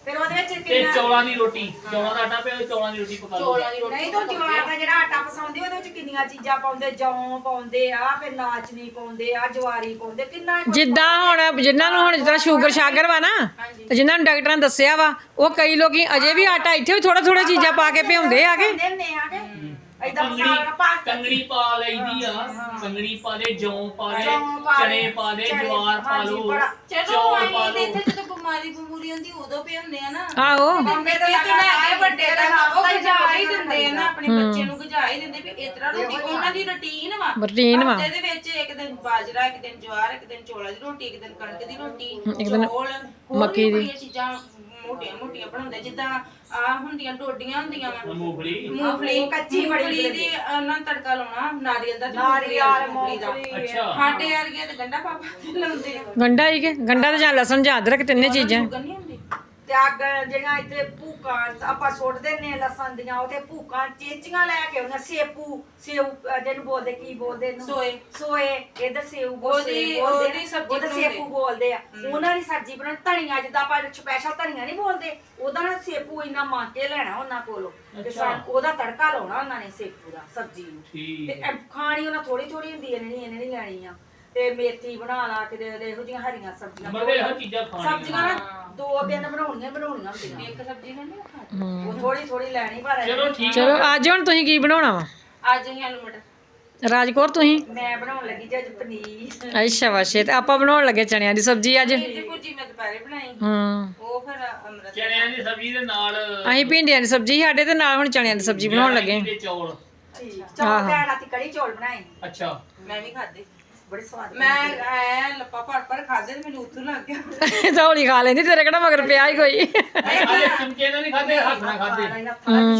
Speaker 5: ਫਿਰ ਉਹਦੇ ਵਿੱਚ
Speaker 2: ਤੇ
Speaker 5: ਕਿੰਨਾ
Speaker 2: ਚੌਲਾਂ ਦੀ ਰੋਟੀ ਚੌਲਾਂ ਦਾ ਆਟਾ ਪਿਆ ਚੌਲਾਂ ਦੀ ਰੋਟੀ ਪਕਾ ਲਓ।
Speaker 3: ਚੌਲਾਂ ਦੀ ਰੋਟੀ
Speaker 5: ਨਹੀਂ ਤਾਂ ਜਵਾਰ ਦਾ ਜਿਹੜਾ ਆਟਾ ਪਸਾਉਂਦੇ ਉਹਦੇ ਵਿੱਚ ਕਿੰਨੀਆਂ ਚੀਜ਼ਾਂ ਪਾਉਂਦੇ? ਜੌਂ ਪਾਉਂਦੇ ਆ ਫਿਰ ਨਾਚਨੀ ਪਾਉਂਦੇ ਆ ਜਵਾਰੀ ਪਾਉਂਦੇ ਕਿੰਨਾ ਕੁਛ
Speaker 4: ਜਿੱਦਾਂ ਹੁਣ ਜਿਨ੍ਹਾਂ ਨੂੰ ਹੁਣ ਜਿੱਦਾਂ ਸ਼ੂਗਰ ਸ਼ਾਗਰ ਵਾ ਨਾ ਤੇ ਜਿਨ੍ਹਾਂ ਨੂੰ ਡਾਕਟਰਾਂ ਨੇ ਦੱਸਿਆ ਵਾ ਉਹ ਕਈ ਲੋਕੀ ਅਜੇ ਵੀ ਆਟਾ ਇੱਥੇ ਵੀ ਥੋੜਾ ਥੋੜਾ ਚੀਜ਼ਾਂ ਪਾ ਕੇ ਭਿਉਂਦੇ ਆਗੇ
Speaker 5: ਪਾਉਂਦੇ ਆਗੇ ਏਦਾਂ
Speaker 2: ਕੰਗਣੀ
Speaker 5: ਮਸਾਲਾ ਪਾ ਕੇ
Speaker 2: ਕੰਗਣੀ ਪਾ ਲਈਦੀ ਆ। ਕੰਗਣੀ ਪਾ ਦੇ ਜੌਂ ਪਾ ਦੇ
Speaker 5: ਜੌਂ ਪਾ ਦੇ,
Speaker 2: ਚਣੇ ਪਾ ਦੇ
Speaker 5: ਚਣੇ,
Speaker 2: ਜਵਾਰ ਪਾ
Speaker 5: ਹਾਂਜੀ,
Speaker 2: ਲਓ
Speaker 5: ਬੜਾ-
Speaker 3: ਚਲੋ
Speaker 2: ਚੌਲ ਪਾ
Speaker 3: ਆਈ ਤੇ
Speaker 2: ਲਓ
Speaker 3: ਇੱਥੇ ਜਦੋਂ ਬਿਮਾਰੀ ਬਮੂਰੀ ਹੁੰਦੀ ਉਦੋਂ ਪਏ ਹੁੰਦੇ ਆ ਨਾ।
Speaker 4: ਆਹੋ।
Speaker 5: ਬੰਬੇ
Speaker 3: ਇਹ
Speaker 5: ਤੋਂ
Speaker 3: ਤੇ ਲੈ ਕੇ ਵੱਡੇ ਦਾ ਉਹ
Speaker 5: ਨਾਸ਼ਤਾ ਹੀ
Speaker 3: ਗਜਾ ਹੀ
Speaker 5: ਕਰਨਾ
Speaker 3: ਦਿੰਦੇ ਆ ਨਾ ਆਪਣੇ ਬੱਚੇ ਨੂੰ ਗਜਾ ਹੀ ਦਿੰਦੇ ਵੀ ਇਸ ਤਰ੍ਹਾਂ ਰੋਟੀ ਉਹਨਾਂ ਦੀ ਰੁਟੀਨ ਵਾ।
Speaker 4: ਰੁਟੀਨ ਵਾ।
Speaker 3: ਹਫ਼ਤੇ ਦੇ ਵਿੱਚ ਇੱਕ ਦਿਨ ਬਾਜਰਾ ਇੱਕ ਦਿਨ ਜਵਾਰ ਇੱਕ ਦਿਨ ਚੌਲਾਂ ਦੀ ਰੋਟੀ ਇੱਕ ਦਿਨ ਕਣਕ ਦੀ ਰੋਟੀ
Speaker 4: ਇੱਕ ਦਿਨ
Speaker 3: ਚੌਲ
Speaker 4: ਮੱਕੀ ਦੀ।
Speaker 3: ਬੜੀਆਂ ਚੀਜ਼ਾਂ ਮੋਟੀਆਂ ਮੋਟੀਆਂ ਬਣਾਉਂਦੇ ਜਿੱਦਾਂ ਆ ਹੁੰਦੀਆਂ ਡੋਡੀਆਂ ਹੁੰਦੀਆਂ ਵਾ।
Speaker 2: ਮੂੰਗਫਲੀ।
Speaker 3: ਮੂੰਗਫਲੀ
Speaker 5: ਕੱਚੀ ਬੜੀ
Speaker 3: ਮੂੰਗਫਲੀ ਦੀ ਉਹਨਾਂ ਤੜਕਾ ਲਾਉਣਾ ਨਾਰੀਅਲ ਦਾ ਤੇ
Speaker 5: ਨਾਰੀਅਲ
Speaker 3: ਮੂੰਗਫਲੀ ਦਾ।
Speaker 5: ਮੂੰਗਫਲੀ
Speaker 2: ਅੱਛਾ।
Speaker 3: ਸਾਡੇ ਵਰਗੇ ਤੇ ਗੰਡਾ ਪਾਪਾ ਲਾਉਂਦੇ ਆ।
Speaker 4: ਗੰਡਾ ਹੀ ਕੇ ਗੰਡਾ ਤੇ ਜਾਂ ਲਸਣ ਜਾਂ ਅਦਰਕ ਤਿੰਨੇ ਚੀਜ਼ਾਂ।
Speaker 3: ਸ਼ੂਗਰ ਨਹੀਂ ਹੁੰਦੀ।
Speaker 5: ਤੇ ਅੱਗ ਜਿਹੜੀਆਂ ਇੱਥੇ ਭੂਕਾਂ ਆਪਾਂ ਸੁੱਟ ਦਿੰਨੇ ਲਸਣ ਦੀਆਂ ਉਹਦੇ ਭੂਕਾਂ ਚੇਚੀਆਂ ਲੈ ਕੇ ਉਹਨਾਂ ਸੇਪੂ ਸੇਉ ਜਿਹਨੂੰ ਬੋਲਦੇ ਕੀ ਬੋਲਦੇ ਇਹਨੂੰ?
Speaker 3: ਸੋਏ।
Speaker 5: ਸੋਏ ਇਹਦਾ ਸੇਉ ਬੋਲਦੇ
Speaker 3: ਉਹਦੀ ਸਬਜ਼ੀ
Speaker 5: ਉਹਦਾ। ਸੇਪੂ ਬੋਲਦੇ ਆ। ਉਹਨਾਂ ਦੀ ਸਬਜ਼ੀ ਬਣਾਉਣ ਧਨੀਆ ਜਿੱਦਾਂ ਆਪਾਂ ਸਪੈਸ਼ਲ ਧਨੀਆ ਨਹੀਂ ਬੋਲਦੇ ਉਹਦਾ ਨਾ ਸੇਪੂ ਇੰਨਾ ਮੰਗ ਕੇ ਲੈਣਾ ਉਹਨਾਂ ਕੋਲੋਂ। ਤੇ ਉਹਦਾ ਤੜਕਾ ਲਾਉਣਾ ਉਹਨਾਂ ਨੇ ਸੇਪੂ ਦਾ ਸਬਜ਼ੀ ਨੂੰ।
Speaker 2: ਠੀਕ
Speaker 5: ਤੇ ਖਾਣੀ ਉਹਨਾਂ ਥੋੜੀ ਥੋੜੀ ਹੁੰਦੀ ਹੈ ਨਹੀਂ ਇਹਨੇ ਨਹੀਂ ਲੈਣੀ ਆ। ਤੇ ਮੇਥੀ ਬਣਾ ਲਾ ਕੇ ਦੇ ਇਹੋ ਜਿਹੀਆਂ ਹਰੀਆਂ ਸਬਜ਼ੀਆਂ
Speaker 2: ਮਤਲਬ ਇਹੋ ਚੀਜ਼ਾਂ ਖਾਣੀਆਂ।
Speaker 5: ਸਬਜ਼ੀਆਂ ਨਾ ਦੋ ਦਿਨ ਬਣਾਉਣੀਆਂ ਬਣਾਉਣੀਆਂ ਹੁੰਦੀਆਂ।
Speaker 3: ਇੱਕ ਸਬਜ਼ੀ ਖਾਣੀ ਖਾ
Speaker 5: ਉਹ ਥੋੜੀ ਥੋੜੀ ਲੈਣੀ ਪਰ
Speaker 2: ਚਲੋ ਠੀਕ
Speaker 4: ਚਲੋ ਅੱਜ ਹੁਣ ਤੁਸੀਂ ਕੀ ਬਣਾਉਣਾ ਵਾ?
Speaker 3: ਅੱਜ ਅਸੀਂ ਆਲੂ ਮਟਰ।
Speaker 4: ਰਾਜਕੌਰ ਤੁਸੀਂ?
Speaker 5: ਮੈਂ ਬਣਾਉਣ ਲੱਗੀ ਜੀ ਅੱਜ ਪਨੀਰ।
Speaker 4: ਅੱਛਾ ਵਾਸ਼ੇ ਤੇ ਆਪਾਂ ਬਣਾਉਣ ਲੱਗੇ ਚਣਿਆਂ ਦੀ ਸਬਜ਼ੀ ਅੱਜ।
Speaker 3: ਇਹਦੀ ਭੁਰਜੀ ਮੈਂ ਦੁਪਹਿਰੇ ਬਣਾਈ।
Speaker 4: ਹੂੰ।
Speaker 3: ਉਹ ਫਿਰ ਅੰਮ੍ਰਿਤ
Speaker 2: ਚਣਿਆਂ ਦੀ ਸਬਜ਼ੀ। ਦੇ ਨਾਲ
Speaker 4: ਅਸੀਂ ਭਿੰਡੀਆਂ ਦੀ ਸਬਜ਼ੀ ਸਾਡੇ ਤੇ ਨਾਲ ਹੁਣ ਚਣਿਆਂ ਦੀ ਸਬਜ਼ੀ ਬਣਾਉਣ ਲੱਗੇ।
Speaker 2: ਚੌਲ।
Speaker 5: ਠੀਕ ਚੌਲ ਤੇ ਰਾਤੀ ਕੜੀ ਚੌਲ ਬਣਾਏ।
Speaker 2: ਅੱਛਾ।
Speaker 3: ਮੈਂ ਵੀ ਖਾਦੇ
Speaker 5: ਬੜੇ ਸਵਾਦ
Speaker 3: ਮੈਂ ਐ ਲੱਪਾ ਭਰ ਭਰ ਖਾਦੇ ਤੇ ਮੈਨੂੰ ਉੱਥੋਂ ਲੱਗ ਗਿਆ।
Speaker 4: ਥੋੜੀ ਖਾ ਲੈਂਦੀ ਤੇਰੇ ਕਿਹੜਾ ਮਗਰ ਪਿਆ ਹੀ ਕੋਈ?
Speaker 2: ਅਰੇ ਚਮਚੇ ਨਾਲ ਨਹੀਂ ਖਾਦੇ ਹੱਥ ਨਾਲ ਖਾਦੇ।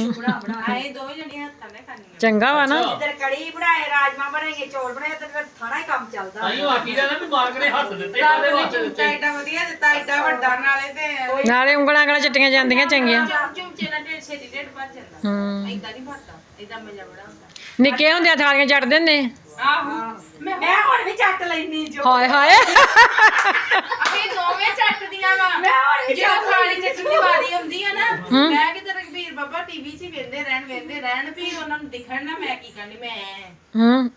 Speaker 5: ਬਣਾ ਬਣਾ
Speaker 3: ਐ ਦੋਵੇਂ ਜਣੀਆਂ ਹੱਥਾਂ ਨਾਲ ਖਾਣੀਆਂ
Speaker 4: ਚੰਗਾ ਵਾ ਨਾ।
Speaker 5: ਇਧਰ ਕੜੀ ਬਣਾਏ ਰਾਜਮਾ ਬਣਾਏ ਚੌਲ ਬਣਾਏ ਤੇ ਫਿਰ ਥਾਣਾ ਹੀ ਕੰਮ ਚੱਲਦਾ।
Speaker 2: ਆਈ ਆਖੀ ਦਾ ਨਾ ਵੀ ਮਾਲਕ ਨੇ ਹੱਥ ਦਿੱਤੇ
Speaker 3: ਰੱਬ
Speaker 2: ਕਾਦੇ
Speaker 3: ਨੇ
Speaker 2: ਵਾਸਤੇ
Speaker 3: ਚੁੰਚਾ
Speaker 2: ਦਿੱਤੇ।
Speaker 3: ਏਡਾ ਵਧੀਆ ਦਿੱਤਾ ਏਡਾ ਵੱਡਾ ਨਾਲੇ ਤੇ
Speaker 4: ਨਾਲੇ ਉਂਗਲਾਂ ਉਂਗਲਾਂ ਚੱਟੀਆਂ ਜਾਂਦੀਆਂ ਚੰਗੀਆਂ।
Speaker 3: ਚੁੰਮ ਚੁੰਮਚੇ ਨਾਲ ਢੇਡ ਛੇਤੀ ਢੇਡ ਭਰ ਜਾਂਦਾ।
Speaker 4: ਹੂੰ।
Speaker 3: ਏਦਾਂ ਨਹੀਂ ਭਰਦਾ ਏਦਾਂ ਮਜ਼ਾ ਬੜਾ ਹੁੰਦਾ
Speaker 4: ਨਿੱਕੇ ਹੁੰਦਿਆਂ ਥਾਲੀਆਂ ਚੱਟ ਦਿੰਦੇ
Speaker 3: ਆਹੋ। ਮੈਂ
Speaker 5: ਮੈਂ ਹੁਣ ਵੀ ਚੱਟ ਲੈਣੀ ਜੋ।
Speaker 4: ਹਾਏ ਹਾਏ।
Speaker 3: ਅਸੀਂ ਦੋਵੇਂ ਚੱਟਦੀਆਂ ਵਾ।
Speaker 5: ਮੈਂ ਹੁਣ ਵੀ
Speaker 3: ਜਦੋਂ
Speaker 5: ਚੱਟ
Speaker 3: ਖਾਣੀ ਚ ਵਾਰੀ ਹੁੰਦੀ ਆ ਨਾ ਮੈਂ ਕਿਤੇ ਰਘਬੀਰ ਬਾਬਾ ਟੀਵੀ 'ਚ ਹੀ ਵੇਂਦੇ ਰਹਿਣ ਵੇਂਦੇ ਰਹਿਣ ਵੀ ਉਹਨਾਂ ਨੂੰ ਦਿਖਣ ਨਾ ਮੈਂ ਕੀ ਕਰਨੀ ਮੈਂ।
Speaker 4: ਹੂੰ।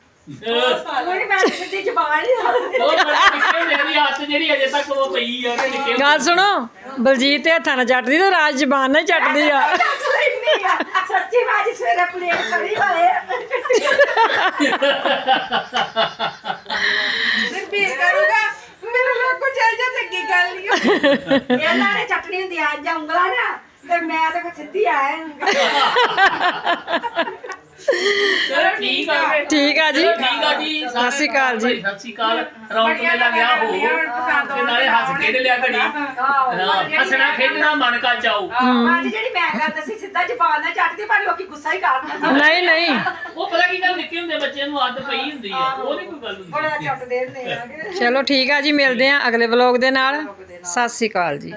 Speaker 5: ਕੋਈ ਮੈਂ ਸਿੱਧੀ ਜ਼ਬਾਨ ਹੀ ਲਾ ਦਿੰਦੀ।
Speaker 2: ਉਹ ਬੜਾ ਨਿੱਕੇ ਹੁੰਦੇ ਦੀ ਹੱਥ ਜਿਹੜੀ ਅਜੇ ਤੱਕ ਉਹ ਪਈ ਆ ਤੇ ਨਿੱਕੇ
Speaker 4: ਗੱਲ ਸੁਣੋ ਬਲਜੀਤ ਤੇ ਹੱਥਾਂ ਨਾਲ ਚੱਟਦੀ ਤੇ ਰਾਜ ਜ਼ਬਾਨ ਨਾਲ ਹੀ ਚੱਟਦੀ ਆ।
Speaker 5: ਲੈਣੀ ਆ ਸੱਚੀ ਅੱਜ ਸਵੇਰੇ ਪਲੇਟ ਖੜੀ ਹੋਏ।
Speaker 3: ਰਘਬੀਰ ਕਰੂਗਾ। ਮੇਰੇ ਨਾਲ ਕੋ ਚੱਲ ਜਾ ਚੰਗੀ ਗੱਲ ਨਹੀਂ
Speaker 5: ਇਹਨਾਂ ਨੇ ਚਟਣੀ ਹੁੰਦੀ ਆ ਜਾਂ ਉਂਗਲਾਂ ਨਾ ਤੇ ਮੈਂ ਤਾਂ ਫਿਰ ਸਿੱਧੀ ਆਇਆ
Speaker 2: ਚਲੋ ਠੀਕ ਆ।
Speaker 4: ਠੀਕ ਆ ਜੀ।
Speaker 2: ਠੀਕ ਆ ਜੀ।
Speaker 4: ਸਤਿ ਸ਼੍ਰੀ ਅਕਾਲ ਜੀ।
Speaker 2: ਸਤਿ ਸ਼੍ਰੀ ਅਕਾਲ। ਰੌਣਕ ਮੇਲਾ ਗਿਆ ਹੋ। ਤੇ ਨਾਲੇ ਹੱਸ ਖੇਡ ਲਿਆ ਘੜੀ। ਹਾਂ ਹੱਸਣਾ ਖੇਡਣਾ ਮਨ ਕਾ ਚਾਓ
Speaker 5: ਅੱਜ ਜਿਹੜੀ ਮੈਂ ਗੱਲ ਦੱਸੀ ਸਿੱਧਾ ਜ਼ਬਾਨ ਨਾਲ ਚੱਟਦੀ ਪਰ ਲੋਕੀ ਗੁੱਸਾ ਹੀ ਕਰਨ
Speaker 4: ਨਹੀਂ ਨਹੀਂ।
Speaker 2: ਉਹ ਪਤਾ ਕੀ ਗੱਲ ਨਿੱਕੇ ਹੁੰਦੇ ਬੱਚੇ ਨੂੰ ਆਦਤ ਪਈ ਹੁੰਦੀ ਆ। ਉਹ ਨਹੀਂ ਕੋਈ ਗੱਲ ਹੁੰਦੀ।
Speaker 5: ਬੜਾ ਚੱਟ ਦੇਣ ਨੇ ਆ। ਕਿ
Speaker 4: ਚਲੋ ਠੀਕ ਆ ਜੀ ਮਿਲਦੇ ਆ ਅਗਲੇ ਵਲੌਗ ਦੇ ਨਾਲ। ਸਤਿ ਸ਼੍ਰੀ ਅਕਾਲ ਜੀ।